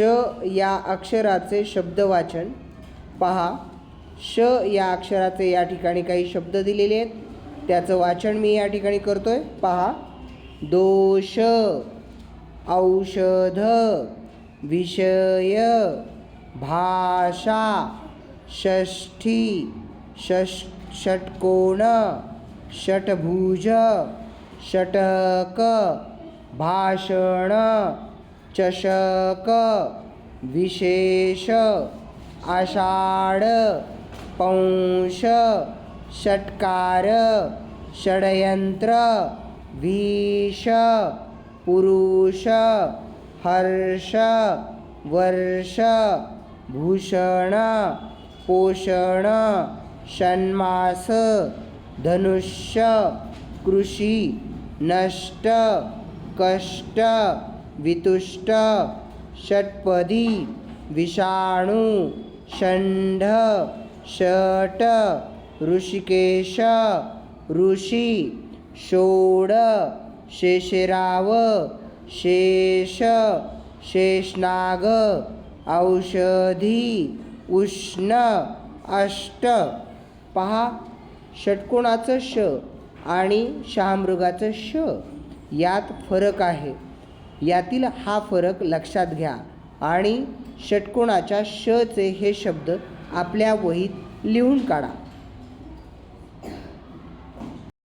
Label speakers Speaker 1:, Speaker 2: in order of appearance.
Speaker 1: श या अक्षराचे शब्दवाचन. पहा श या अक्षराचे या ठिकाणी काही शब्द दिलेले आहेत. त्याचं वाचन मी या ठिकाणी करतो आहे पहा दोष औषध विषय भाषा षष्ठी षष षटकोण षटभुज षटक भाषण चषक विशेष आषाढ पौंश षटकार षडयंत्र भीष पुरुष हर्ष वर्ष भूषण पोषण षण्मास धनुष्य कृषी नष्ट कष्ट वितुष्ट षट्पदी विषाणू षंढ षट ऋषिकेश ऋषी षोड शेषराव शेष शेषनाग औषधी उष्ण अष्ट. पहा षटकोणाचं श आणि शहामृगाचं श यात फरक आहे. यातील हा फरक लक्षात घ्या. आणि षटकोणाच्या शचे हे शब्द आपल्या वहीत लिहून काढा.